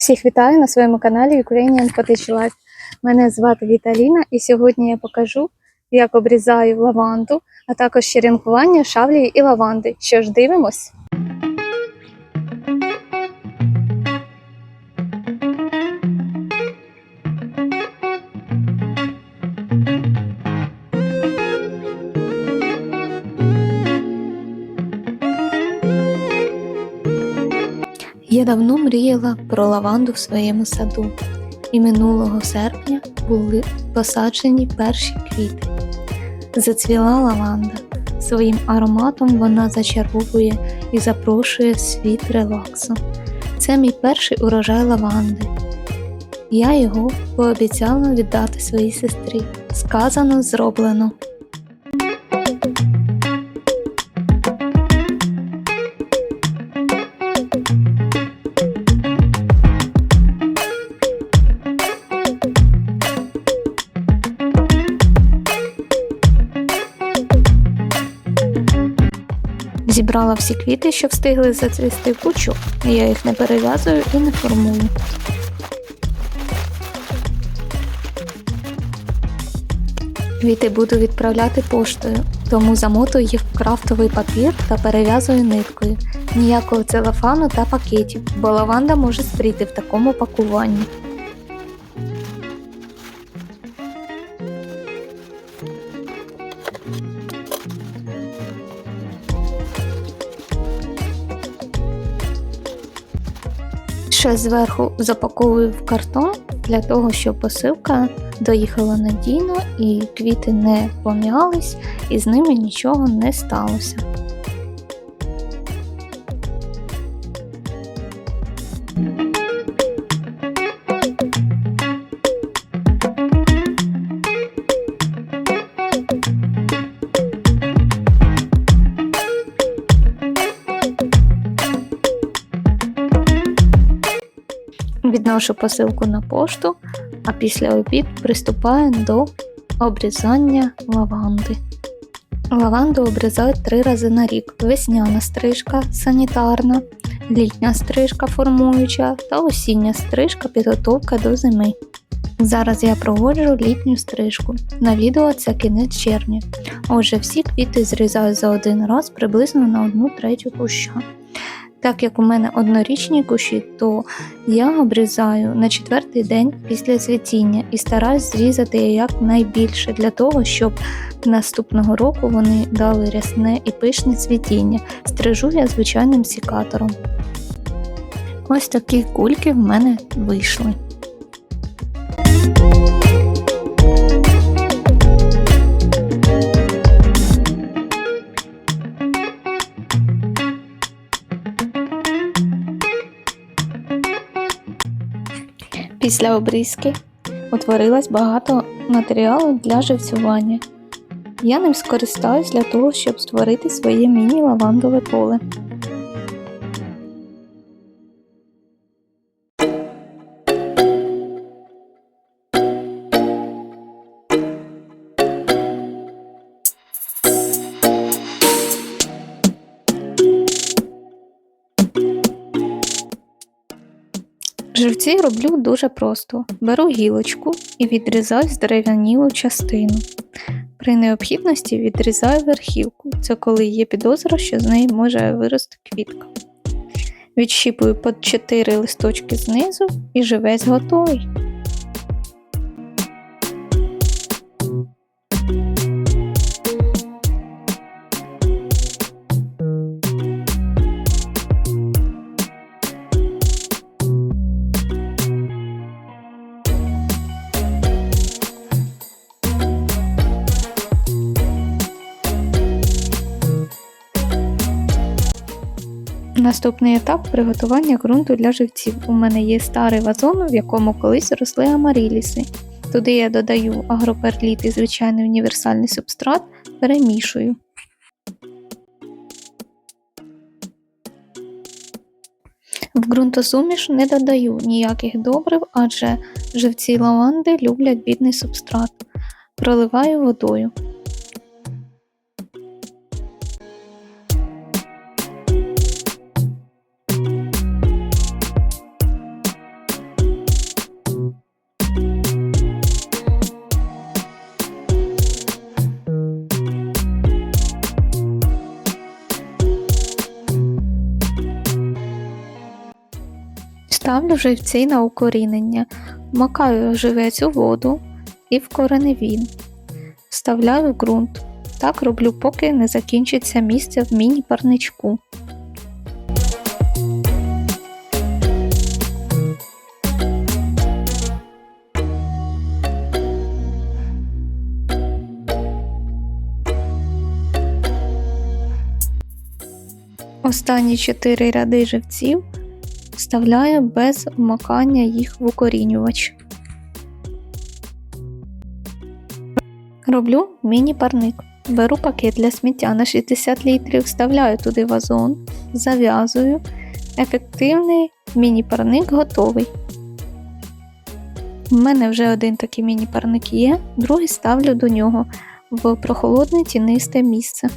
Всіх вітаю на своєму каналі Ukrainian Potage Life. Мене звати Віталіна, і сьогодні я покажу, як обрізаю лаванду, а також черенкування шавлії і лаванди. Що ж, дивимось. Я давно мріяла про лаванду в своєму саду, і минулого серпня були посаджені перші квіти. Зацвіла лаванда. Своїм ароматом вона зачаровує і запрошує в світ релаксу. Це мій перший урожай лаванди. Я його пообіцяла віддати своїй сестрі. Сказано, зроблено. Зібрала всі квіти, що встигли зацвісти в пучок. Я їх не перев'язую і не формую. Квіти буду відправляти поштою, тому замотую їх в крафтовий папір та перев'язую ниткою. Ніякого целофану та пакетів, бо лаванда може спріти в такому пакуванні. Ще зверху запаковую в картон для того, щоб посилка доїхала надійно і квіти не пом'ялись, і з ними нічого не сталося. Відношу посилку на пошту, а після обід приступаю до обрізання лаванди. Лаванду обрізають три рази на рік: весняна стрижка санітарна, літня стрижка формуюча та осіння стрижка підготовка до зими. Зараз я проводжу літню стрижку. На відео це кінець червня. Отже, всі квіти зрізаю за один раз приблизно на одну третю куща. Так як у мене однорічні кущі, то я обрізаю на четвертий день після цвітіння і стараюсь зрізати якнайбільше для того, щоб наступного року вони дали рясне і пишне цвітіння. Стрижу я звичайним сікатором. Ось такі кульки в мене вийшли. Після обрізки утворилось багато матеріалу для живцювання. Я ним скористаюсь для того, щоб створити своє міні-лавандове поле. Живці роблю дуже просто. Беру гілочку і відрізаю здерев'янілу частину. При необхідності відрізаю верхівку. Це коли є підозра, що з неї може вирости квітка. Відщіпую по 4 листочки знизу і живець готовий. Наступний етап приготування ґрунту для живців. У мене є старий вазон, в якому колись росли амаріліси. Туди я додаю агроперліт і звичайний універсальний субстрат, перемішую. В ґрунтосуміш не додаю ніяких добрив, адже живці лаванди люблять бідний субстрат. Проливаю водою. Ставлю живці на укорінення, макаю живець у воду і в кореневін. Вставляю ґрунт. Так роблю, поки не закінчиться місце в міні-парничку. Останні 4 ряди живців вставляю без вмикання їх в укорінювач. Роблю міні-парник. Беру пакет для сміття на 60 літрів, вставляю туди вазон, зав'язую. Ефективний міні-парник готовий. У мене вже один такий міні-парник є, другий ставлю до нього в прохолодне тінисте місце.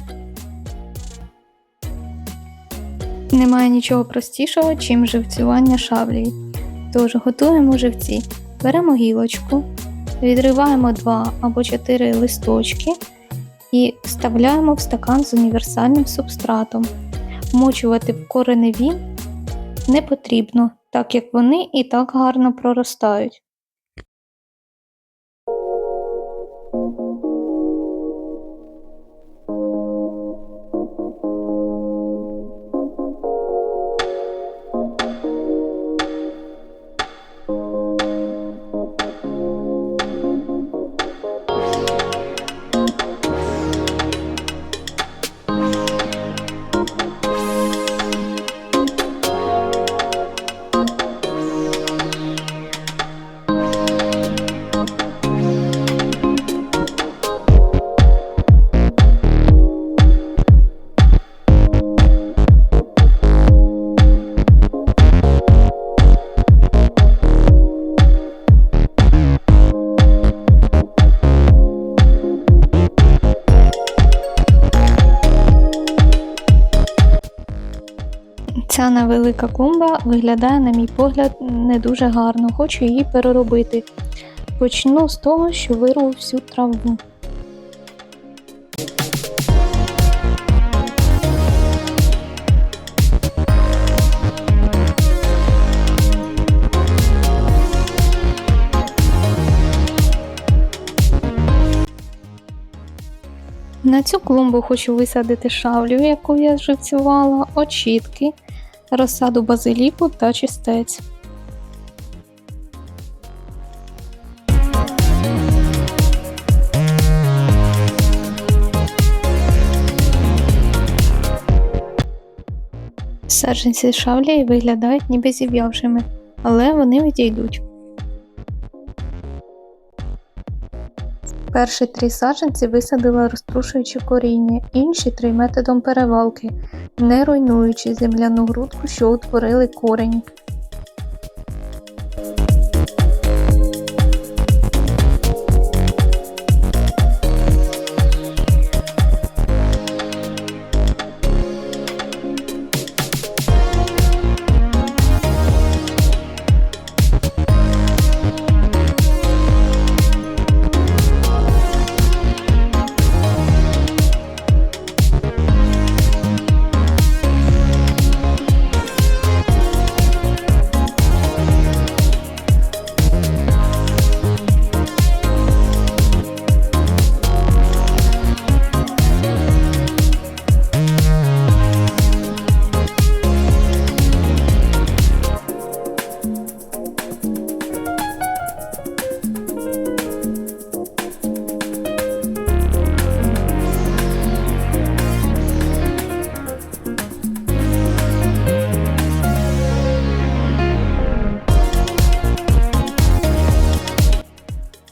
Немає нічого простішого, чим живцювання шаблею. Тож готуємо живці. Беремо гілочку, відриваємо 2 або 4 листочки і вставляємо в стакан з універсальним субстратом. Вмочувати в кореневі не потрібно, так як вони і так гарно проростають. Ця невелика клумба виглядає, на мій погляд, не дуже гарно. Хочу її переробити. Почну з того, що вирву всю траву. На цю клумбу хочу висадити шавлю, яку я живцювала, очітки, розсаду базиліку та чистець. Саджанці шавлі виглядають ніби зів'явшими, але вони відійдуть. Перші три саджанці висадила розтрушуючи коріння, інші три методом перевалки, не руйнуючи земляну грудку, що утворили корені.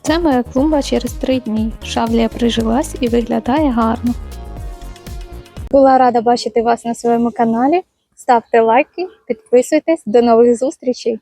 Це моя клумба через три дні. Шавлія прижилась і виглядає гарно. Була рада бачити вас на своєму каналі. Ставте лайки, підписуйтесь. До нових зустрічей!